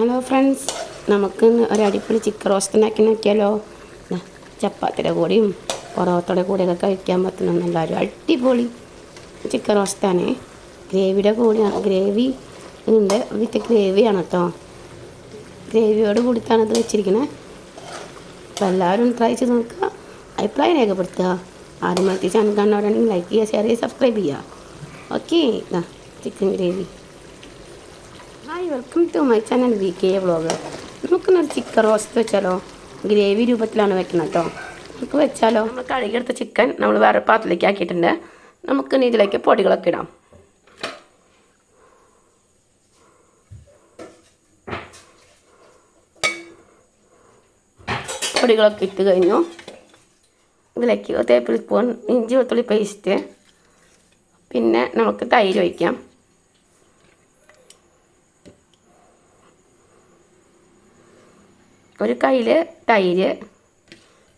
Hello friends നമുക്ക് ഒരു അടിപൊളി ചിക്കൻ റോസ്റ്റ് ഉണ്ടാക്കി നോക്കിയാലോ? ചപ്പാത്തിയുടെ കൂടെയും പൊറോത്തയുടെ കൂടെയൊക്കെ കഴിക്കാൻ പറ്റുന്ന നല്ല ഒരു അടിപൊളി ചിക്കൻ റോസ്റ്റാണ് ഗ്രേവിയുടെ കൂടെയാണ് ഗ്രേവി ഉണ്ട് വിത്ത് ഗ്രേവിയാണ് കേട്ടോ. ഗ്രേവിയോട് കൂടിയിട്ടാണ് ഇത് വെച്ചിരിക്കുന്നത് അപ്പോൾ എല്ലാവരും ട്രൈ ചെയ്ത് നോക്കുക. അഭിപ്രായം രേഖപ്പെടുത്തുക. ആദ്യമായിട്ട് ചാനൽ കാണുന്നവരാണെങ്കിൽ ലൈക്ക് ചെയ്യുക ഷെയർ ചെയ്യുക സബ്സ്ക്രൈബ് ചെയ്യുക. Okay chicken gravy hi welcome to my channel V K vlog നമുക്കൊന്നൊരു chicken roast വെച്ചാലോ? ഗ്രേവി രൂപത്തിലാണ് വെക്കുന്നത് കേട്ടോ നമുക്ക് വെച്ചാലോ? നമ്മൾ കഴുകിയെടുത്ത ചിക്കൻ നമ്മൾ വേറെ പാത്രത്തിലേക്ക് ആക്കിയിട്ടുണ്ട്. നമുക്ക് ഇതിലേക്ക് പൊടികളൊക്കെ ഇടാം. പൊടികളൊക്കെ ഇട്ട് കഴിഞ്ഞു. ഇതിലേക്ക് ടേബിൾ സ്പൂൺ ഇഞ്ചി വെളുത്തുള്ളി പേസ്റ്റ് പിന്നെ നമുക്ക് തൈര് ഒഴിക്കാം. ഒരു കയ്യിൽ തൈര്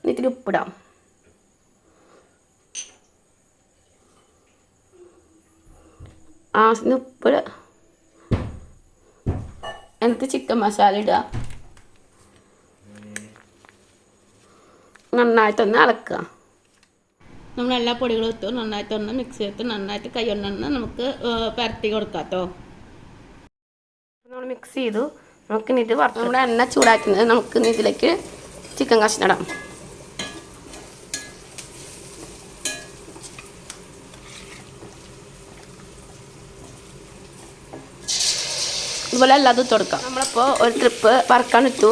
എന്നിട്ട് ഉപ്പിടാം. ആവശ്യത്തിന് ഉപ്പ് എന്നിട്ട് ചിക്കൻ മസാല ഇടുക നന്നായിട്ടൊന്ന് അളക്കുക. നമ്മൾ എല്ലാ പൊടികളും ഇട്ടു. നന്നായിട്ടൊന്ന് മിക്സ് ചെയ്തിട്ട് നന്നായിട്ട് കൈ കൊണ്ടൊന്ന് നമുക്ക് പരത്തി കൊടുക്കാം കേട്ടോ നമ്മൾ മിക്സ് ചെയ്തു. നമുക്ക് ഇത് വറുത്ത് നമ്മുടെ എണ്ണ ചൂടാക്കുന്നത് നമുക്ക് ഇതിലേക്ക് ചിക്കൻ കഷ്ണം ഇടാം ഇതുപോലെ അല്ലാതെ ഇട്ട് കൊടുക്കാം. നമ്മളിപ്പോൾ ഒരു ട്രിപ്പ് വറക്കാൻ ഇട്ടു.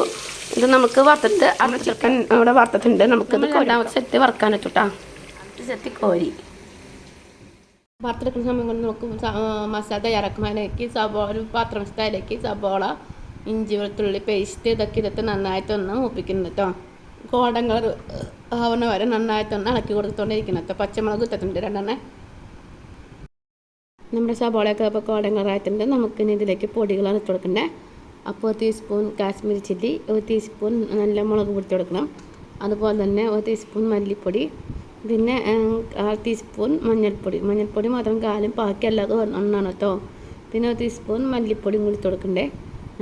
ഇത് നമുക്ക് വറുത്തിട്ട് അവിടെ ചിക്കൻ അവിടെ വറുത്തിട്ടുണ്ട്. ഇത് രണ്ടാമത്തെ സെറ്റ് വറക്കാൻ ഇട്ടുട്ടാ സെറ്റ് കോരി. വറുത്തെടുക്കുന്ന സമയം കൊണ്ട് നമുക്ക് മസാല തയ്യാറാക്കുമ്പോഴേക്ക് സബോള ഒരു പാത്രം സ്ഥലത്തേക്ക് സബോള ഇഞ്ചി വെളുത്തുള്ളി പേസ്റ്റ് ഇതൊക്കെ ഇതൊക്കെ നന്നായിട്ടൊന്ന് മൂപ്പിക്കുന്നു കേട്ടോ ഗോൾഡൻ കളർ ആവുന്ന വരെ നന്നായിട്ടൊന്ന് ഇളക്കി കൊടുത്തോണ്ടിരിക്കണം കേട്ടോ പച്ചമുളക് ഇട്ടിട്ടുണ്ട് രണ്ടെണ്ണേ. നമ്മുടെ സബോളയൊക്കെ ഇപ്പോൾ ഗോൾഡൻ കളറായിട്ടുണ്ട് നമുക്കിനി ഇതിലേക്ക് പൊടികളാണ് ഇട്ട് കൊടുക്കണ്ടേ. അപ്പോൾ ഒരു ടീസ്പൂൺ കാശ്മീരി ചില്ലി ഒരു ടീസ്പൂൺ നല്ല മുളക് പൊടി കൊടുക്കണം. അതുപോലെ തന്നെ ഒരു ടീസ്പൂൺ മല്ലിപ്പൊടി പിന്നെ കാൽ ടീസ്പൂൺ മഞ്ഞൾപ്പൊടി. മഞ്ഞൾപ്പൊടി മാത്രം കാലും ബാക്കി ഒന്നാണ് കേട്ടോ പിന്നെ ഒരു ടീസ്പൂൺ മല്ലിപ്പൊടിയും കൂടി കൊടുക്കണ്ടേ.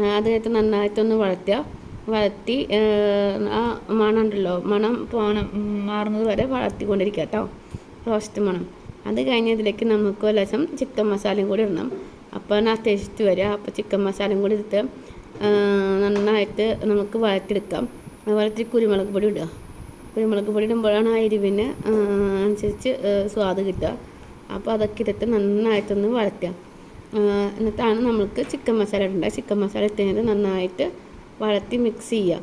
കഴിഞ്ഞിട്ട് നന്നായിട്ടൊന്ന് വഴറ്റുക വഴറ്റി ആ മണം ഉണ്ടല്ലോ മണം പോണം മാറുന്നത് വരെ വളർത്തിക്കൊണ്ടിരിക്കുക കേട്ടോ റോസ്റ്റ് മണം. അത് കഴിഞ്ഞതിലേക്ക് നമുക്ക് ഒരു ചിക്കൻ മസാലയും കൂടി ഇടണം. അപ്പോൾ ആ ടേസ്റ്റ് വരിക. അപ്പോൾ ചിക്കൻ മസാലയും കൂടി ഇട്ട് നന്നായിട്ട് നമുക്ക് വഴറ്റിയെടുക്കാം. അതുപോലെ ഇത്തിരി കുരുമുളക് പൊടി ഇടുക. കുരുമുളക് പൊടി ഇടുമ്പോഴാണ് ആ എരിവിന് അനുസരിച്ച് സ്വാദ് കിട്ടുക. അപ്പോൾ അതൊക്കെ ഇട്ടിട്ട് നന്നായിട്ടൊന്ന് വഴറ്റുക. എന്നിട്ടാണ് നമ്മൾക്ക് ചിക്കൻ മസാല ഇടേണ്ടത് ചിക്കൻ മസാല ഇട്ടതിന് നന്നായിട്ട് വളർത്തി മിക്സ് ചെയ്യുക.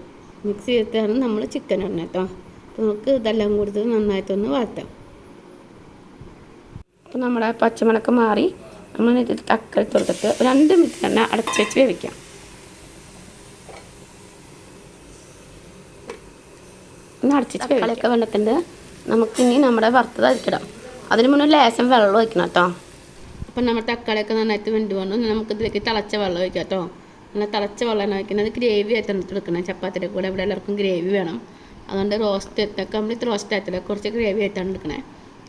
മിക്സ് ചെയ്തിട്ടാണ് നമ്മൾ ചിക്കൻ ഇടണം കേട്ടോ അപ്പോൾ നമുക്ക് ഇതെല്ലാം കൊടുത്ത് നന്നായിട്ടൊന്ന് വളർത്താം അപ്പോൾ നമ്മുടെ പച്ചമുളക് മാറി നമ്മൾ ഇത് തക്കാളി തുറക്കത്ത് രണ്ട് മിനിറ്റ് തന്നെ അടച്ച് വെച്ച് വേവിക്കാം. ഒന്ന് തക്കാളിയൊക്കെ വെള്ളത്തിന്റെ നമുക്കിനി നമ്മുടെ വറുത്തത് അരിക്കിടാം അതിന് മുന്നേ ലേശം വെള്ളം ഒഴിക്കണം കേട്ടോ അപ്പം നമ്മൾ തക്കാളിയൊക്കെ നന്നായിട്ട് വെന്ത് വന്നു. നമുക്ക് ഇതിലേക്ക് തിളച്ച വെള്ളം ഒഴിക്കാം കേട്ടോ. നല്ല തിളച്ച വെള്ളമാണ് ഒഴിക്കുന്നത്. ഗ്രേവി ആയിട്ടാണ് എടുക്കണം. ചപ്പാത്തിയുടെ കൂടെ ഇവിടെ എല്ലാവർക്കും ഗ്രേവി വേണം. അതുകൊണ്ട് റോസ്റ്റ് കംപ്ലീറ്റ് റോസ്റ്റ് ആയിട്ടില്ല കുറച്ച് ഗ്രേവി ആയിട്ടാണ് എടുക്കണേ.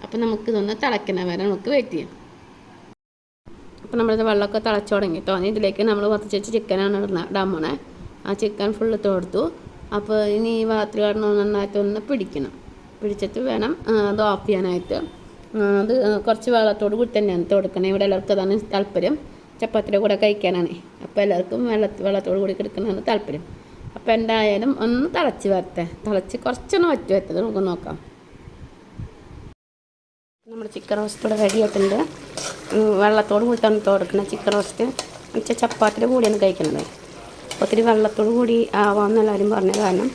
അപ്പം നമുക്ക് ഇതൊന്ന് തിളയ്ക്കണ വരെ നമുക്ക് വെയിറ്റ് ചെയ്യാം. അപ്പോൾ നമ്മളിത് വെള്ളമൊക്കെ തിളച്ചു തുടങ്ങി കേട്ടോ. ഇതിലേക്ക് നമ്മൾ വറുത്ത് വെച്ച് ചിക്കനാണ് ഇടുന്നത്. ഡമ്മണേ ആ ചിക്കൻ ഫുള്ള് കൊടുത്തു. അപ്പോൾ ഇനി ഈ വാത്തിൽ കാരണം നന്നായിട്ട് ഒന്ന് പിടിക്കണം. പിടിച്ചിട്ട് വേണം അത് ഓഫ് ചെയ്യാനായിട്ട്. അത് കുറച്ച് വെള്ളത്തോട് കൂടി തന്നെയാണ് കൊടുക്കണേ. ഇവിടെ എല്ലാവർക്കും അതാണ് താല്പര്യം. ചപ്പാത്തിയുടെ കൂടെ കഴിക്കാനാണ്. അപ്പോൾ എല്ലാവർക്കും വെള്ള വെള്ളത്തോട് കൂടി കിടക്കുന്നതാണ് താല്പര്യം. അപ്പോൾ എന്തായാലും ഒന്ന് തിളച്ച് വരട്ടെ. തിളച്ച് കുറച്ചൊന്ന് വറ്റി വരത്തത് നമുക്ക് നോക്കാം. നമ്മുടെ ചിക്കൻ റോസ്റ്റ് ഇവിടെ റെഡി ആയിട്ടുണ്ട്. വെള്ളത്തോട് കൂടി തുടക്കുന്നത് ചിക്കൻ റോസ്റ്റ് വെച്ചാൽ ചപ്പാത്തിയുടെ കൂടിയാണ് കഴിക്കുന്നത് ഒത്തിരി വെള്ളത്തോട് കൂടി ആവാമെന്ന് എല്ലാവരും പറഞ്ഞ കാരണം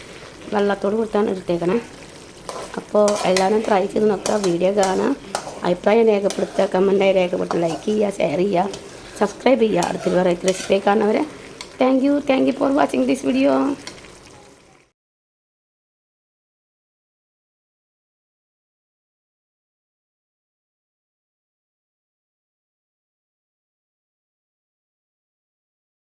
വെള്ളത്തോട് കൊടുത്താണ് എടുത്തേക്കണേ. അപ്പോൾ എല്ലാവരും ട്രൈ ചെയ്ത് നോക്കുക. വീഡിയോ കാണുക. അഭിപ്രായം രേഖപ്പെടുത്തുക കമന്റായി രേഖപ്പെടുത്തുക ലൈക്ക് ചെയ്യുക ഷെയർ ചെയ്യുക സബ്സ്ക്രൈബ് ചെയ്യുക. അടുത്തൊരു വെറൈറ്റി റെസിപ്പി കാണുന്നവരെ thank you thank you for watching this video